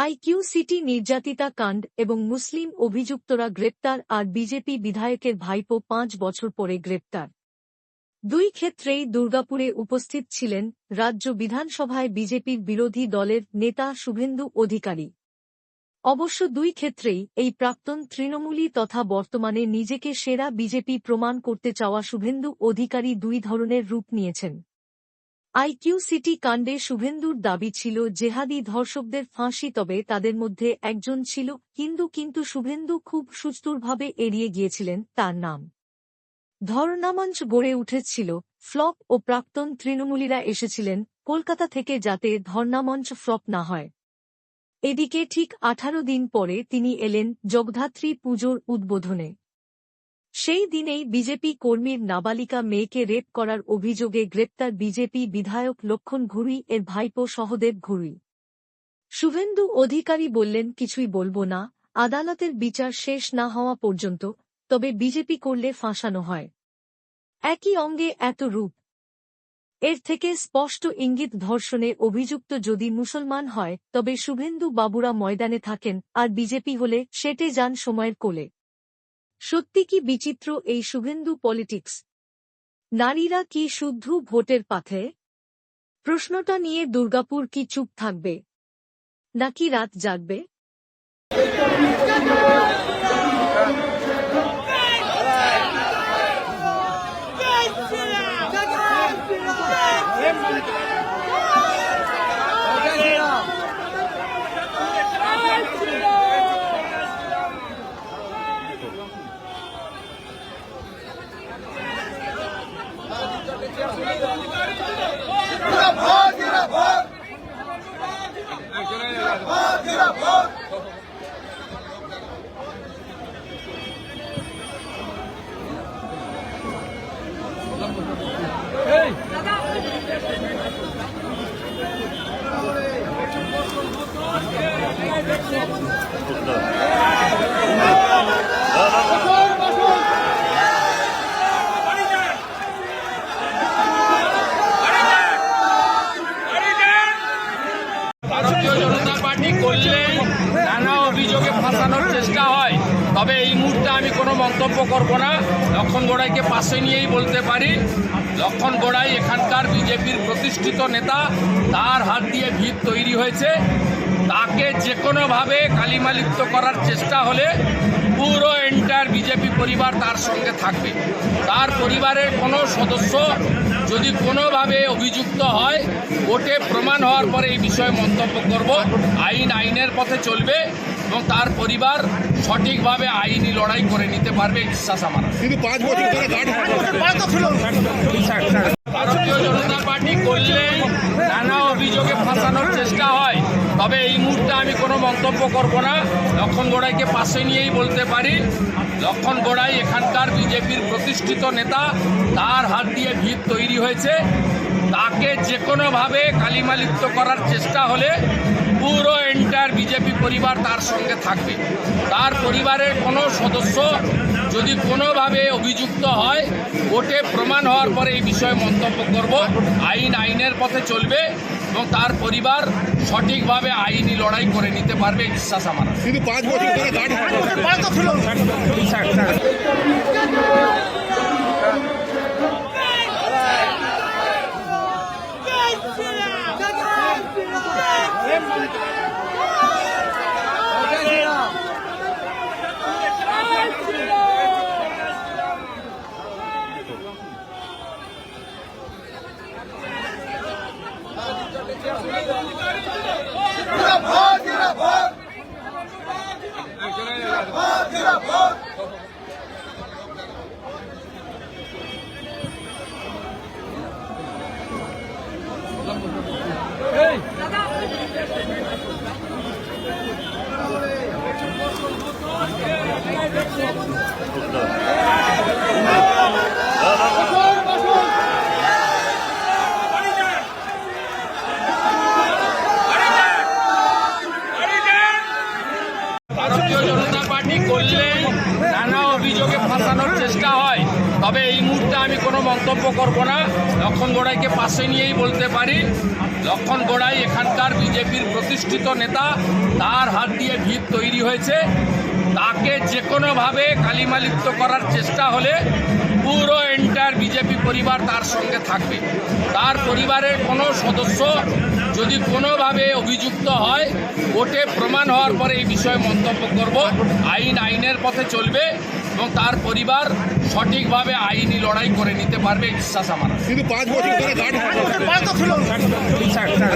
IQ city নির্যাতিতা কাণ্ড এবং মুসলিম অভিযুক্তরা গ্রেপ্তার আর বিজেপি বিধায়কের ভাইপো পাঁচ বছর পরে গ্রেপ্তার। দুই ক্ষেত্রেই দুর্গাপুরে উপস্থিত ছিলেন রাজ্য বিধানসভায় বিজেপির বিরোধী দলের নেতা শুভেন্দু অধিকারী। অবশ্য দুই ক্ষেত্রেই এই প্রাক্তন তৃণমূলী তথা বর্তমানে নিজেকে সেরা বিজেপি প্রমাণ করতে চাওয়া শুভেন্দু অধিকারী দুই ধরনের রূপ নিয়েছেন। আইকিউ সিটি কাণ্ডে শুভেন্দুর দাবি ছিল, জেহাদি ধর্ষকদের ফাঁসি তবে তাদের মধ্যে একজন ছিল, কিন্তু কিন্তু শুভেন্দু খুব সুস্থুরভাবে এড়িয়ে গিয়েছিলেন তার নাম। ধর্ণামঞ্চ গড়ে উঠেছিল, ফ্লপ ও প্রাক্তন তৃণমূলীরা এসেছিলেন কলকাতা থেকে যাতে ধর্ণামঞ্চ ফ্লপ না হয়। এদিকে ঠিক আঠারো দিন পরে তিনি এলেন জগধাত্রী পুজোর উদ্বোধনে। সেই দিনেই বিজেপি কর্মীর নাবালিকা মেয়েকে রেপ করার অভিযোগে গ্রেপ্তার বিজেপি বিধায়ক লক্ষণ ঘুরি এর ভাইপো সহদেব ঘুরি শুভেন্দু অধিকারী বললেন, কিছুই বলব না, আদালতের বিচার শেষ না হওয়া পর্যন্ত, তবে বিজেপি করলে ফাঁসানো হয়। একই অঙ্গে এত রূপ। এর থেকে স্পষ্ট ইঙ্গিত ধর্ষণে অভিযুক্ত যদি মুসলমান হয়, তবে শুভেন্দু বাবুরা ময়দানে থাকেন, আর বিজেপি হলে সেটে যান সময়ের কোলে। সত্যি কি বিচিত্র এই শুভেন্দু পলিটিক্স? নারীরা কি শুদ্ধ ভোটের পাথে? প্রশ্নটা নিয়ে দুর্গাপুর কি চুপ থাকবে? নাকি রাত জাগবে? ফাঁসানোর চেষ্টা হয়। তবে এই মুহূর্তে আমি কোনো মন্তব্য করব না। লক্ষণ গোড়াইকে পাশে নিয়েই বলতে পারি, লক্ষণ গোড়াই এখানকার বিজেপির প্রতিষ্ঠিত নেতা, তার হাত দিয়ে ভিত তৈরি হয়েছে। তাকে যে কোনোভাবে কালিমালিপ্ত করার চেষ্টা হলে পুরো এন্টার বিজেপি পরিবার তার সঙ্গে থাকবে। তার পরিবারের কোনো সদস্য যদি কোনোভাবে অভিযুক্ত হয় কোর্টে প্রমাণ হওয়ার পরে এই বিষয়ে মন্তব্য করব। আইন আইনের পথে চলবে এবং তার পরিবার সঠিকভাবে আইনি লড়াই করে নিতে পারবে বিশ্বাস আমার কিন্তু পাঁচ বছর ধরে ভারতীয় জনতা পার্টি করলেই নানা অভিযোগে ফাঁসানোর চেষ্টা হয়। তবে এই মুহূর্তে আমি কোনো মন্তব্য করব না। লক্ষণ গোড়াইকে পাশে নিয়েই বলতে পারি। লক্ষণ গোড়াই এখানকার বিজেপির প্রতিষ্ঠিত নেতা, তার হাত দিয়ে ভিত তৈরি হয়েছে। তাকে যে কোনোভাবে কালিমালিপ্ত করার চেষ্টা হলে পুরো এন্টার বিজেপি পরিবার তার সঙ্গে থাকবে। তার পরিবারের কোনো সদস্য যদি কোনোভাবে অভিযুক্ত হয়, কোর্টে প্রমাণ হওয়ার পরে এই বিষয়ে মন্তব্য করব। আইন আইনের পথে চলবে। এবং তার পরিবার সঠিকভাবে আইনি লড়াই করে নিতে পারবে বিশ্বাস আমার। কিন্তু পাঁচ বছর ধরে গার্ড ভারতীয় পার্টি করলেই নানা অভিযোগে ফাঁসানোর চেষ্টা হয়। তবে এই মুহূর্তে আমি কোনো মন্তব্য করব না। লক্ষণ গোড়াইকে পাশে নিয়েই বলতে পারি, লক্ষণ গোড়াই এখানকার বিজেপির প্রতিষ্ঠিত নেতা, তার হাত দিয়ে ভিত তৈরি হয়েছে। তাকে যে কোনোভাবে কালিমালিপ্ত করার চেষ্টা হলে পুরো এন্টার বিজেপি পরিবার তার সঙ্গে থাকবে। তার পরিবারের কোনো সদস্য যদি কোনোভাবে অভিযুক্ত হয় কোর্টে প্রমাণ হওয়ার পরে এই বিষয়ে মন্তব্য করব। আইন আইনের পথে চলবে এবং তার পরিবার সঠিকভাবে আইনি লড়াই করে নিতে পারবে বিশ্বাস আমার কিন্তু পাঁচ বছর ধরে